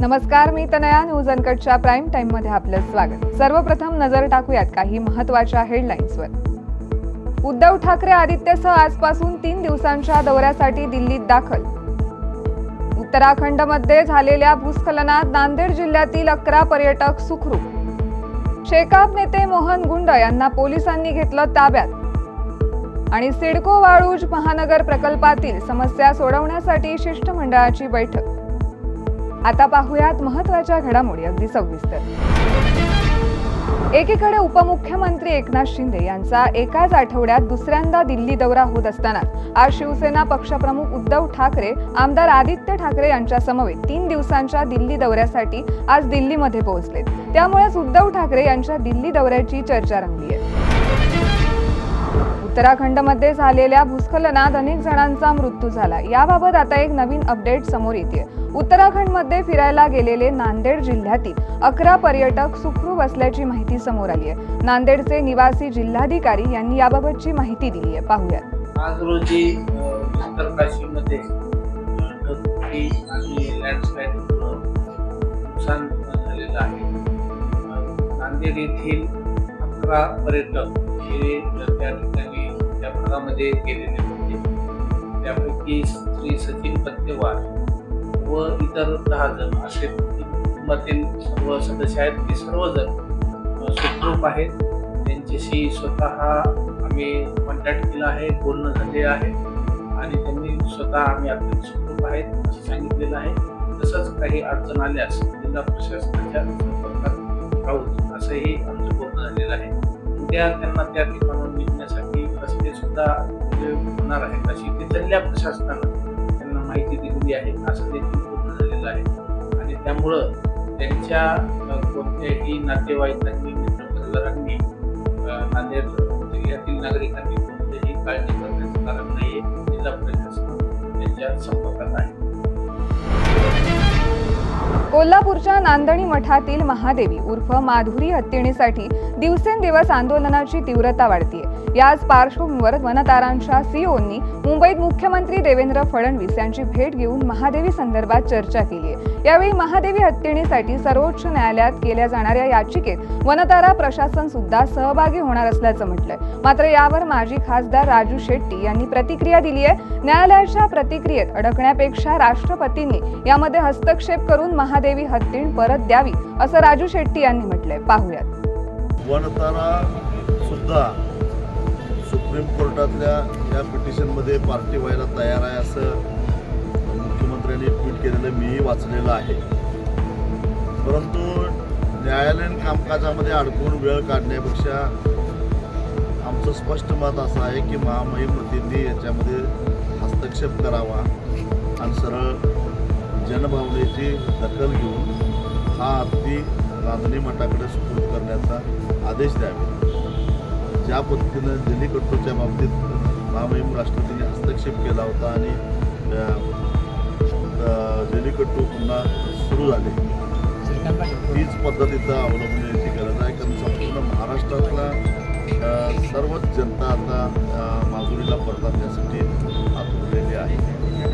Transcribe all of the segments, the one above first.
नमस्कार मी Tanaya news अनकटच्या prime टाइममध्ये आपलं स्वागत. सर्वप्रथम नजर टाकूयात काही महत्त्वाच्या हेडलाईन्सवर. उद्धव ठाकरे आदित्यसह आजपासून तीन दिवसांच्या दौऱ्यासाठी दिल्लीत दाखल. उत्तराखंडमध्ये झालेल्या भूस्खलनात नांदेड जिल्ह्यातील अकरा पर्यटक सुखरूप. शेकाप नेते मोहन गुंड यांना पोलिसांनी घेतलं ताब्यात. आणि सिडको वाळूज महानगर प्रकल्पातील समस्या सोडवण्यासाठी शिष्टमंडळाची बैठक. आता पाहूयात महत्त्वाच्या घडामोडी अगदी सविस्तर. एकीकडे उपमुख्यमंत्री एकनाथ शिंदे यांचा एकाच आठवड्यात दुसऱ्यांदा दिल्ली दौरा होत असताना आज शिवसेना पक्षप्रमुख उद्धव ठाकरे आमदार आदित्य ठाकरे यांच्या समवेत तीन दिवसांच्या दिल्ली दौऱ्यासाठी आज दिल्लीमध्ये पोहोचले त्यामुळेच उद्धव ठाकरे यांच्या दिल्ली दौऱ्याची चर्चा रंगली आहे. उत्तराखंडमध्ये झालेल्या भूस्खलनात अनेक जणांचा मृत्यू झाला. याबाबत आता एक नवीन अपडेट समोर येते उत्तराखंडमध्ये फिरायला गेलेले नांदेड जिल्ह्यातील अकरा पर्यटक सुखरूप असल्याची माहिती समोर आली आहे नांदेडचे निवासी जिल्हाधिकारी यांनी याबाबतची माहिती दिली आहे पाहूयात. आज रोजी उत्तरकाशीमध्ये आणि नुकसान झालेलं आहे. नांदेड येथील अकरा पर्यटक हे त्या ठिकाणी त्या भागामध्ये गेलेले होते. त्यापैकी श्री सचिन पत्तेवार व इतर दहा जण असे कुटुंबातील सर्व सदस्य आहेत. ते सर्वजण सुखरूप आहेत. त्यांच्याशी स्वतः आम्ही कॉन्टॅक्ट केला आहे बोलणं झाले आहे आणि त्यांनी स्वतः आम्ही अत्यंत सुखरूप आहेत असं सांगितलेलं आहे. तसंच काही अडचण आल्यास जिल्हा प्रशासनाच्या संपर्कात राहू असंही आमचं बोलणं झालेलं आहे. उद्या त्यांना त्या सुद्धा म्हणजे होणार आहेत अशी ते जिल्हा प्रशासनानं त्यांना माहिती दिलेली आहे. असं देखील पूर्ण झालेलं आहे. आणि त्यामुळं त्यांच्या कोणत्याही नातेवाईकांनी मित्रपरिवारांनी नांदेड जिल्ह्यातील नागरिकांनी कोणतीही काळजी करण्याचं कारण नाहीये जिल्हा प्रशासन त्यांच्या संपर्कात आहे. कोल्हापूरच्या नांदणी मठातील महादेवी उर्फ माधुरी हत्तीणीसाठी दिवसेंदिवस आंदोलनाची तीव्रता वाढतीये. याच पार्श्वभूमीवर वनतारांच्या सीओनी मुंबईत मुख्यमंत्री देवेंद्र फडणवीस यांची भेट घेऊन महादेवी संदर्भात चर्चा केली आहे यावेळी महादेवी हत्तीणीसाठी सर्वोच्च न्यायालयात केल्या जाणाऱ्या याचिकेत वनतारा प्रशासन सुद्धा सहभागी होणार असल्याचं म्हटलंय. मात्र यावर माजी खासदार राजू शेट्टी यांनी प्रतिक्रिया दिली आहे. न्यायालयाच्या प्रतिक्रियेत अडकण्यापेक्षा राष्ट्रपतींनी यामध्ये हस्तक्षेप करून महादेवी हत्तीण परत द्यावी असं राजू शेट्टी यांनी म्हटलंय. पाहूयात. वनतारा सुद्धा सुप्रीम कोर्टातल्या या पिटिशनमध्ये पार्टी व्हायला तयार आहे असं मुख्यमंत्र्यांनी ट्विट केलेलं मीही वाचलेलं आहे. परंतु न्यायालयीन कामकाजामध्ये अडकून वेळ काढण्यापेक्षा आमचं स्पष्ट मत असं आहे की महामहिमतींनी याच्यामध्ये हस्तक्षेप करावा आणि सरळ जनभावनेची दखल घेऊन हा हत्ती रांधणी मठाकडे सुपूर्द करण्याचा आदेश द्यावे. ज्या पद्धतीनं जल्लीकट्टूच्या बाबतीत महामहिम राष्ट्रपतींनी हस्तक्षेप केला होता आणि जल्लीकट्टू पुन्हा सुरू झाले. हीच पद्धत इथं अवलंबण्याची गरज आहे. कारण संपूर्ण महाराष्ट्रातला सर्वच जनता आता अ, माधुरीला परत आणण्यासाठी आतुरलेली आहे.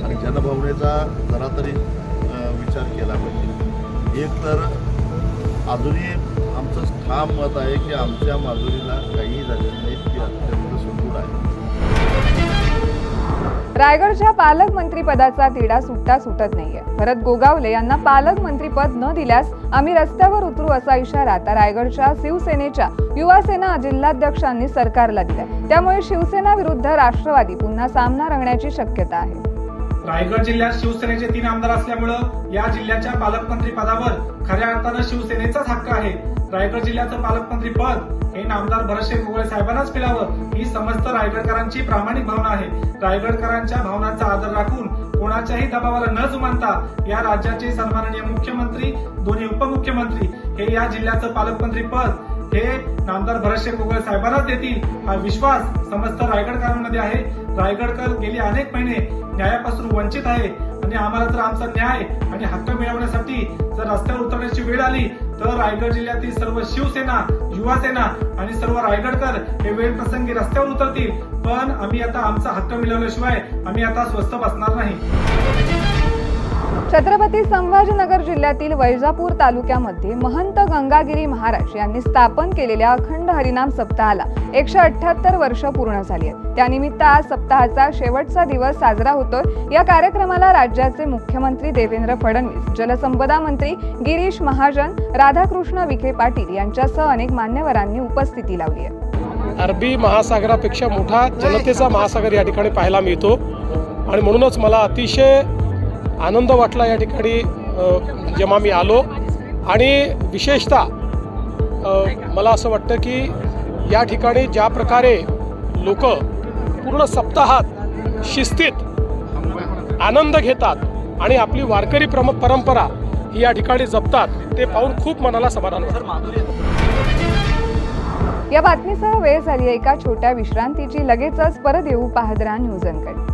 आणि जनभावनेचा जरा तरी विचार केला पाहिजे. एक तर अजूनही आमचं ठाम मत आहे की आमच्या माधुरीला काहीही झालेलं नाही. ती अत्यंत रायगडच्या पालकमंत्रीपदाचा तिढा सुट्टा सुटत नाहीये. भरत गोगावले यांना पालकमंत्रीपद न दिल्यास आम्ही रस्त्यावर उतरू असा इशारा आता रायगडच्या शिवसेनेच्या युवासेना जिल्हाध्यक्षांनी सरकारला दिलाय. त्यामुळे शिवसेना विरुद्ध राष्ट्रवादी पुन्हा सामना रंगण्याची शक्यता आहे. रायगड जिल्ह्यात शिवसेनेचे तीन आमदार असल्यामुळं या जिल्ह्याच्या पालकमंत्री पदावर खऱ्या अर्थानं शिवसेनेचाच हक्क आहे. रायगड जिल्ह्याचं पालकमंत्री पद हे नामदार भरतशेठ गोगळे साहेबांनाच मिळावं ही समस्त रायगडकरांची प्रामाणिक भावना आहे. रायगडकरांच्या भावनांचा आदर राखून कोणाच्याही दबावाला न जुमानता या राज्याचे सन्माननीय मुख्यमंत्री दोन्ही उपमुख्यमंत्री हे या जिल्ह्याचं पालकमंत्री पद हे नामदार भरतशेठ गोगळे साहेबांनाच देतील. हा विश्वास समस्त रायगडकरांमध्ये आहे. रायगडकर गेली अनेक महिने न्यायापासून वंचित आहे. आणि आम्हाला जर आमचा न्याय आणि हक्क मिळवण्यासाठी जर रस्त्यावर उतरण्याची वेळ आली तर रायगड जिल्ह्यातील सर्व शिवसेना युवा सेना आणि सर्व रायगडकर हे वेळ प्रसंगी रस्त्यावर उतरतील. पण आम्ही आता आमचा हक्क मिळवल्याशिवाय आम्ही आता स्वस्थ बसणार नाही. छत्रपती संभाजीनगर जिल्ह्यातील वैजापूर तालुक्यामध्ये महंत गंगागिरी महाराज यांनी स्थापन केलेल्या अखंड हरिनाम सप्ताहाला एकशे अठ्याहत्तर वर्ष पूर्ण झाली आहेत. त्यानिमित्त आज सप्ताहाचा शेवटचा दिवस साजरा होतोय. या कार्यक्रमाला राज्याचे मुख्यमंत्री देवेंद्र फडणवीस जलसंपदा मंत्री गिरीश महाजन राधाकृष्ण विखे पाटील यांच्यासह अनेक मान्यवरांनी उपस्थिती लावली आहे. अरबी महासागरापेक्षा मोठा जनतेचा महासागर या ठिकाणी पाहायला मिळतो. आणि म्हणूनच मला अतिशय आनंद वाटला या ठिकाणी जेव्हा मी आलो. आणि विशेषतः मला असं वाटतं की या ठिकाणी ज्या प्रकारे लोक पूर्ण सप्ताहात शिस्तीत आनंद घेतात आणि आपली वारकरी प्रम परंपरा ही या ठिकाणी जपतात ते पाहून खूप मनाला समाधान या बातमीसह वेळ झाली आहे एका छोट्या विश्रांतीची लगेचच परत येऊ पाहदरा न्यूज अनकट.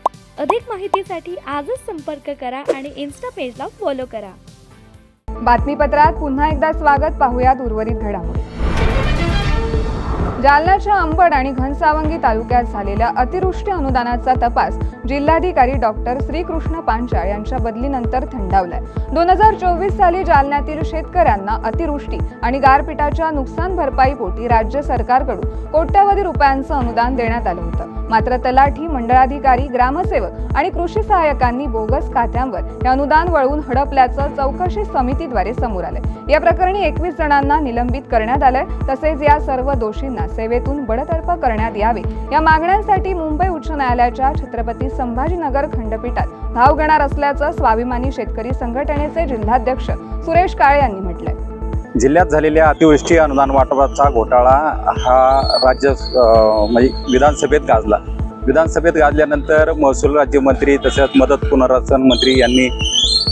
अधिक माहितीसाठी आजच संपर्क करा आणि इन्स्टा पेजला फॉलो करा. बातमीपत्रात पुन्हा एकदा स्वागत पाहूयात उर्वरित घडामोडी. जालन्याच्या अंबड आणि घनसावंगी तालुक्यात झालेल्या अतिवृष्टी अनुदानाचा तपास जिल्हाधिकारी डॉक्टर श्रीकृष्ण पांचाळ यांच्या बदलीनंतर थंडावलाय. दोन हजार चोवीस साली जालन्यातील शेतकऱ्यांना अतिवृष्टी आणि गारपिटाच्या नुकसान भरपाईपोटी राज्य सरकारकडून कोट्यवधी रुपयांचं अनुदान देण्यात आलं होतं. मात्र तलाठी मंडळाधिकारी ग्रामसेवक आणि कृषी सहाय्यकांनी बोगस खात्यांवर हे अनुदान वळवून हडपल्याचं चौकशी समितीद्वारे समोर आलंय. या प्रकरणी एकवीस जणांना निलंबित करण्यात आलंय. तसेच या सर्व दोषींना सेवेतून बडतर्फ करण्यात यावे. या मागण्यांसाठी मुंबई उच्च न्यायालयाच्या छत्रपती संभाजीनगर खंडपीठात धाव घेणार असल्याचं स्वाभिमानी शेतकरी संघटनेचे जिल्हाध्यक्ष सुरेश काळे यांनी म्हटलंय. जिल्ह्यात झालेल्या अतिवृष्टी अनुदान वाटपाचा घोटाळा हा राज्य म्हणजे विधानसभेत गाजला. विधानसभेत गाजल्यानंतर महसूल राज्यमंत्री तसेच मदत पुनर्वसन मंत्री यांनी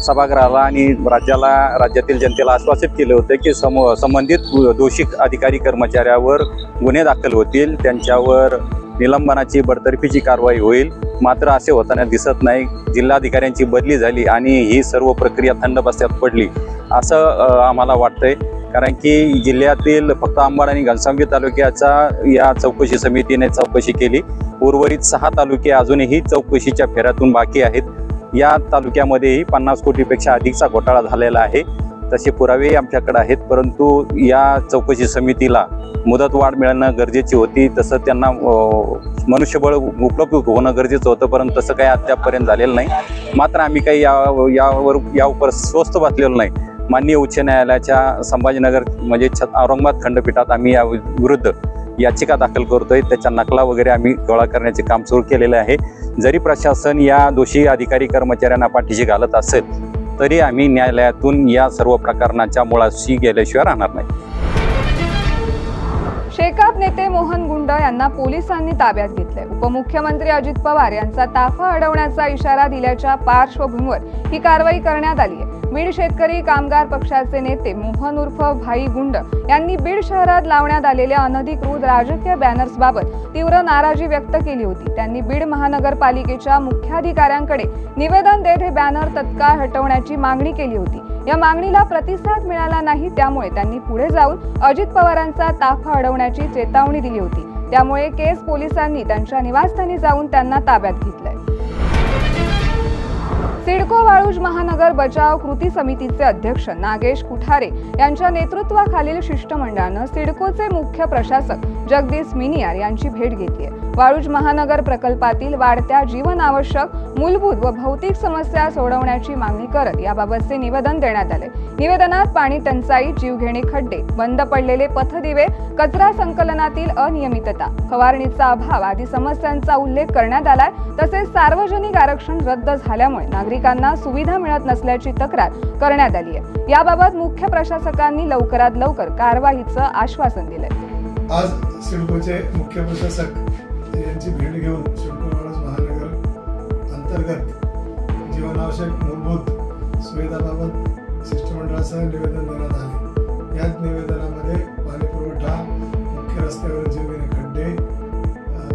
सभागृहाला आणि राज्याला राज्यातील जनतेला आश्वासित केले होते की सम संबंधित दोषी अधिकारी कर्मचाऱ्यावर गुन्हे दाखल होतील त्यांच्यावर निलंबनाची बडतर्फीची कारवाई होईल. मात्र असे होताना दिसत नाही. जिल्हाधिकाऱ्यांची बदली झाली आणि ही सर्व प्रक्रिया थंड बस्त्यात पडली. असं आम्हाला वाटतंय. कारण की जिल्ह्यातील फक्त अंबड आणि घनसावंगी तालुक्याचा या चौकशी समितीने चौकशी केली. उर्वरित सहा तालुके अजूनही चौकशीच्या फेऱ्यातून बाकी आहेत. या तालुक्यामध्येही पन्नास कोटीपेक्षा अधिकचा घोटाळा झालेला आहे. तसे पुरावेही आमच्याकडे आहेत परंतु या चौकशी समितीला मुदतवाढ मिळणं गरजेची होती. तसं त्यांना मनुष्यबळ उपलब्ध होणं गरजेचं होतं परंतु तसं काही अद्यापपर्यंत झालेलं नाही. मात्र आम्ही काही या यावर यावर स्वस्त बसलेलो नाही. माननीय उच्च न्यायालयाच्या संभाजीनगर म्हणजे औरंगाबाद खंडपीठात आम्ही या विरुद्ध याचिका दाखल करतोय. त्याच्या नकला वगैरे आम्ही गोळा करण्याचे काम सुरू केलेले आहे. जरी प्रशासन या दोषी अधिकारी कर्मचाऱ्यांना पाठीशी घालत असेल तरी आम्ही न्यायालयातून या सर्व प्रकरणाच्या मुळाशी गेल्याशिवाय राहणार नाही. शेकाप नेते मोहन गुंड यांना पोलिसांनी ताब्यात घेतलंय. उपमुख्यमंत्री अजित पवार यांचा ताफा अडवण्याचा इशारा दिल्याच्या पार्श्वभूमीवर ही कारवाई करण्यात आली आहे. बीड शेतकरी कामगार पक्षाचे नेते मोहन उर्फ भाई गुंड यांनी बीड शहरात लावण्यात आलेल्या अनधिकृत राजकीय बॅनर्सबाबत तीव्र नाराजी व्यक्त केली होती. त्यांनी बीड महानगरपालिकेच्या मुख्याधिकाऱ्यांकडे निवेदन देत हे बॅनर तत्काळ हटवण्याची मागणी केली होती. या मागणीला प्रतिसाद मिळाला नाही त्यामुळे त्यांनी पुढे जाऊन अजित पवारांचा ताफा अडवण्याची चेतावणी दिली होती. त्यामुळे केस पोलिसांनी त्यांच्या निवासस्थानी जाऊन त्यांना ताब्यात घेतलंय. सिडको वाळूज महानगर बचाव कृती समितीचे अध्यक्ष नागेश कुठारे यांच्या नेतृत्वाखालील शिष्टमंडळानं सिडकोचे मुख्य प्रशासक जगदीश मिनियार यांची भेट घेतली आहे. वाळूज महानगर प्रकल्पातील वाढत्या जीवनावश्यक मूलभूत व भौतिक समस्या सोडवण्याची मागणी करत याबाबतचे निवेदन देण्यात आले. निवेदनात पाणी टंचाई जीवघेणे खड्डे बंद पडलेले पथदिवे कचरा संकलनातील अनियमितता फवारणीचा अभाव आदी समस्यांचा उल्लेख करण्यात आलाय. तसेच सार्वजनिक आरक्षण रद्द झाल्यामुळे नागरिकांना सुविधा मिळत नसल्याची तक्रार करण्यात आली आहे. याबाबत मुख्य प्रशासकांनी लवकरात लवकर कारवाईचं आश्वासन दिलंय. आज सिडकोचे मुख्य प्रशासक यांची भेट घेऊन सिडको महाराज महानगर अंतर्गत जीवनावश्यक मूलभूत सुविधाबाबत शिष्टमंडळासह निवेदन देण्यात आले. याच निवेदनामध्ये पाणीपुरवठा मुख्य रस्त्यावर जीवघेणे खड्डे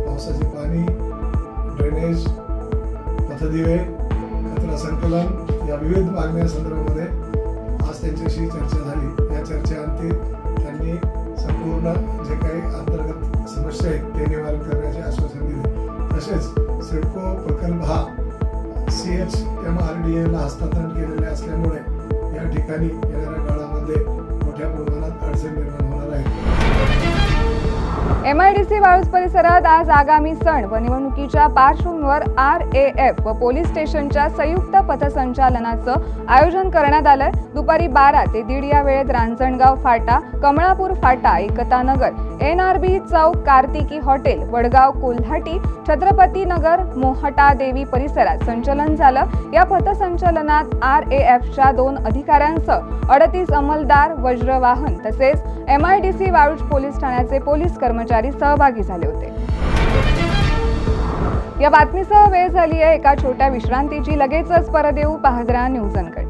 पावसाचे पाणी ड्रेनेज पथदिवे कचरा संकलन या विविध मागण्या संदर्भामध्ये आज त्यांच्याशी चर्चा झाली. या चर्चेअंती त्यांनी संपूर्ण जे आहेत ते निवारण करण्याचे आश्वासन दिले. तसेच सिडको प्रकल्प हा C H M R D एला हस्तांतरण केलेले असल्यामुळे या ठिकाणी येणाऱ्या काळामध्ये मोठ्या प्रमाणात अडचण निर्माण होणार आहे. एमआयडीसी वाळूज परिसरात आज आगामी सण व निवडणुकीच्या पार्श्वभूमीवर आर ए एफ व पोलीस स्टेशनच्या संयुक्त पथसंचालनाचं आयोजन करण्यात आलंय. दुपारी बारा ते दीड या वेळेत रांजणगाव फाटा कमळापूर फाटा Ekta Nagar N R B चौक कार्तिकी हॉटेल वडगाव कोल्हाटी छत्रपती नगर मोहटा देवी परिसरात संचलन झालं. या पथसंचलनात आर ए एफच्या दोन अधिकाऱ्यांसह अडतीस अंमलदार वज्रवाहन तसेच M I D C Waluj police ठाण्याचे पोलीस कर्मचारी सहभागी झाले होते. या बातमीसह वेळ झाली आहे एका छोट्या विश्रांतीची. लगेचच परत येऊ पाहद्रा न्यूज अनकट.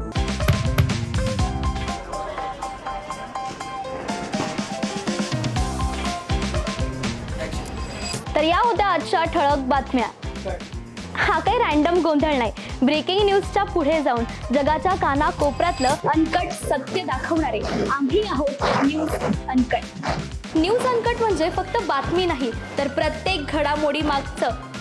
तर या होत्या आजच्या ठळक बातम्या. हा काही रॅन्डम गोंधळ नाही. ब्रेकिंग न्यूजच्या पुढे जाऊन जगाच्या काना कोपऱ्यातलं अनकट सत्य दाखवणारे आम्ही आहोत न्यूज अनकट. न्यूज अनकट म्हणजे फक्त बातमी नाही तर प्रत्येक घडामोडी मागचं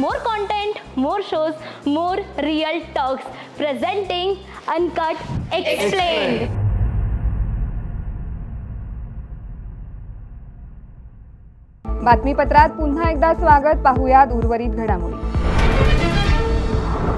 More content more shows more real talks presenting uncut explain बातमीपत्रात पुन्हा एकदा स्वागत. पाहूयात उर्वरित घडामोडी.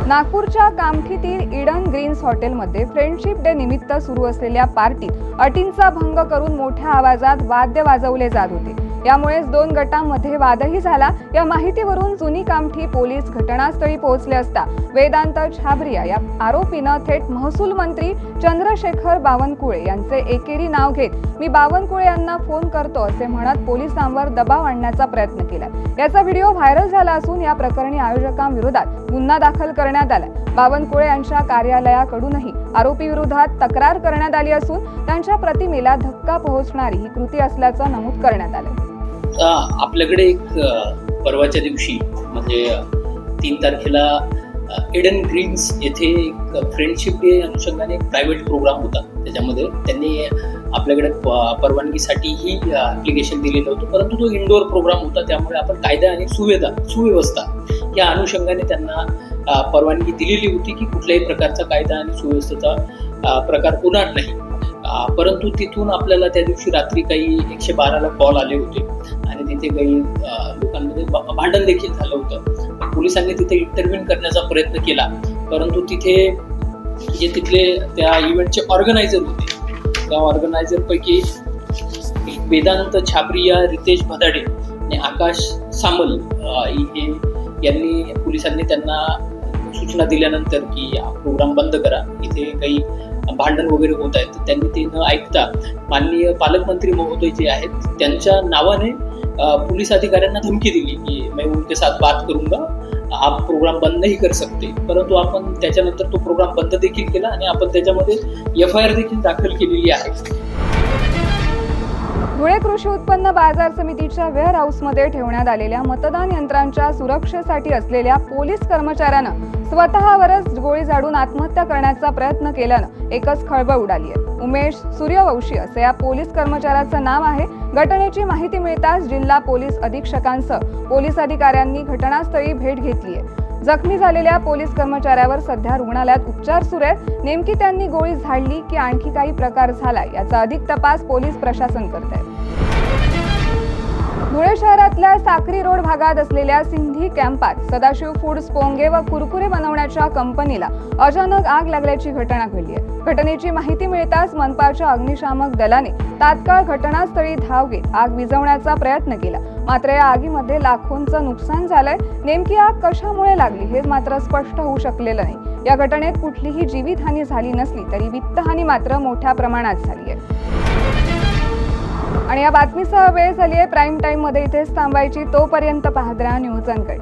नागपूरच्या कामठीतील इडन ग्रीन्स हॉटेलमध्ये फ्रेंडशिप डे निमित्त सुरू असलेल्या पार्टीत अटींचा भंग करून मोठ्या आवाजात वाद्य वाजवले जात होते. यामुळेच दोन गटांमध्ये वादही झाला. या माहितीवरून जुनी कामठी पोलीस घटनास्थळी पोहोचले असता वेदांत छाबरिया या आरोपीनं थेट महसूल मंत्री चंद्रशेखर बावनकुळे यांचे एकेरी नाव घेत मी बावनकुळे यांना फोन करतो असे म्हणत पोलिसांवर दबाव आणण्याचा प्रयत्न केला. याचा व्हिडिओ व्हायरल झाला असून या प्रकरणी आयोजकांविरोधात गुन्हा दाखल करण्यात आला. बावनकुळे यांच्या कार्यालयाकडूनही आरोपी विरोधात तक्रार करण्यात आली असून त्यांच्या प्रतिमेला धक्का पोहोचणारी ही कृती असल्याचं नमूद करण्यात आलं. आता आपल्याकडे एक परवाच्या दिवशी म्हणजे तीन तारखेला एडन ग्रीन्स येथे एक फ्रेंडशिप डे अनुषंगाने प्रायव्हेट प्रोग्राम होता. त्याच्यामध्ये त्यांनी आपल्याकडे परवानगीसाठी परवानगीसाठीही ॲप्लिकेशन दिलेलं होतं. परंतु तो इंडोअर प्रोग्राम होता. त्यामुळे आपण कायदा आणि सुविधा सुव्यवस्था या अनुषंगाने त्यांना परवानगी दिलेली होती की कुठल्याही प्रकारचा कायदा आणि सुव्यवस्थेचा प्रकार होणार नाही. परंतु तिथून आपल्याला त्या दिवशी रात्री काही एकशे बाराला कॉल आले होते. आणि तिथे काही लोकांमध्ये भांडण देखील झालं होतं. पोलिसांनी तिथे इंटरव्ह्यू करण्याचा प्रयत्न केला. परंतु तिथे जे तिथले त्या इव्हेंटचे ऑर्गनायझर होते त्या ऑर्गनायझर पैकी वेदांत छापरिया रितेश भदाडे आणि आकाश सामल हे यांनी पोलिसांनी त्यांना सूचना दिल्यानंतर की हा प्रोग्राम बंद करा. इथे काही भांडण वगैरे होत आहेत. त्यांनी ते न ऐकता माननीय पालकमंत्री महोदय जे आहेत त्यांच्या नावाने पोलीस अधिकाऱ्यांना धमकी दिली की मैं उनके साथ बात करूंगा आप प्रोग्राम बंद नाही कर सकते. परंतु आपण त्याच्यानंतर तो प्रोग्राम बंद देखील केला आणि आपण त्याच्यामध्ये एफ आय आर देखील दाखल केलेली आहे. धुळे कृषी उत्पन्न बाजार समितीच्या वेअर हाऊसमध्ये ठेवण्यात आलेल्या मतदान यंत्रांच्या सुरक्षेसाठी असलेल्या पोलीस कर्मचाऱ्यानं स्वतःवरच गोळी झाडून आत्महत्या करण्याचा प्रयत्न केल्यानं एकच खळबळ उडाली आहे. उमेश सूर्यवंशी असं या पोलीस कर्मचाऱ्याचं नाव आहे. घटनेची माहिती मिळताच जिल्हा पोलीस अधीक्षकांसह पोलीस अधिकाऱ्यांनी घटनास्थळी भेट घेतली आहे. जखमी झालेल्या पोलीस कर्मचाऱ्यावर सध्या रुग्णालयात उपचार सुरू आहेत. नेमकी त्यांनी गोळी झाडली की आणखी काही प्रकार झाला याचा अधिक तपास पोलीस प्रशासन करत आहे धुळे शहरातल्या साक्री रोड भागात असलेल्या सिंधी कॅम्पात सदाशिव फूड्स पोंगे व कुरकुरे बनवण्याच्या कंपनीला अचानक आग लागल्याची घटना घडली आहे. घटनेची माहिती मिळताच मनपाच्या अग्निशामक दलाने तात्काळ घटनास्थळी धाव घेत आग विझवण्याचा प्रयत्न केला. मात्र या आगीमध्ये लाखोंचं नुकसान झालंय. नेमकी आग कशामुळे लागली हे मात्र स्पष्ट होऊ शकलेलं नाही. या घटनेत कुठलीही जीवितहानी झाली नसली तरी वित्तहानी मात्र मोठ्या प्रमाणात झाली आहे. आणि या बातमीसह वेळ झाली आहे. प्राईम टाईममध्ये इथेच थांबायची. तोपर्यंत पाहत राहा न्यूज अनकट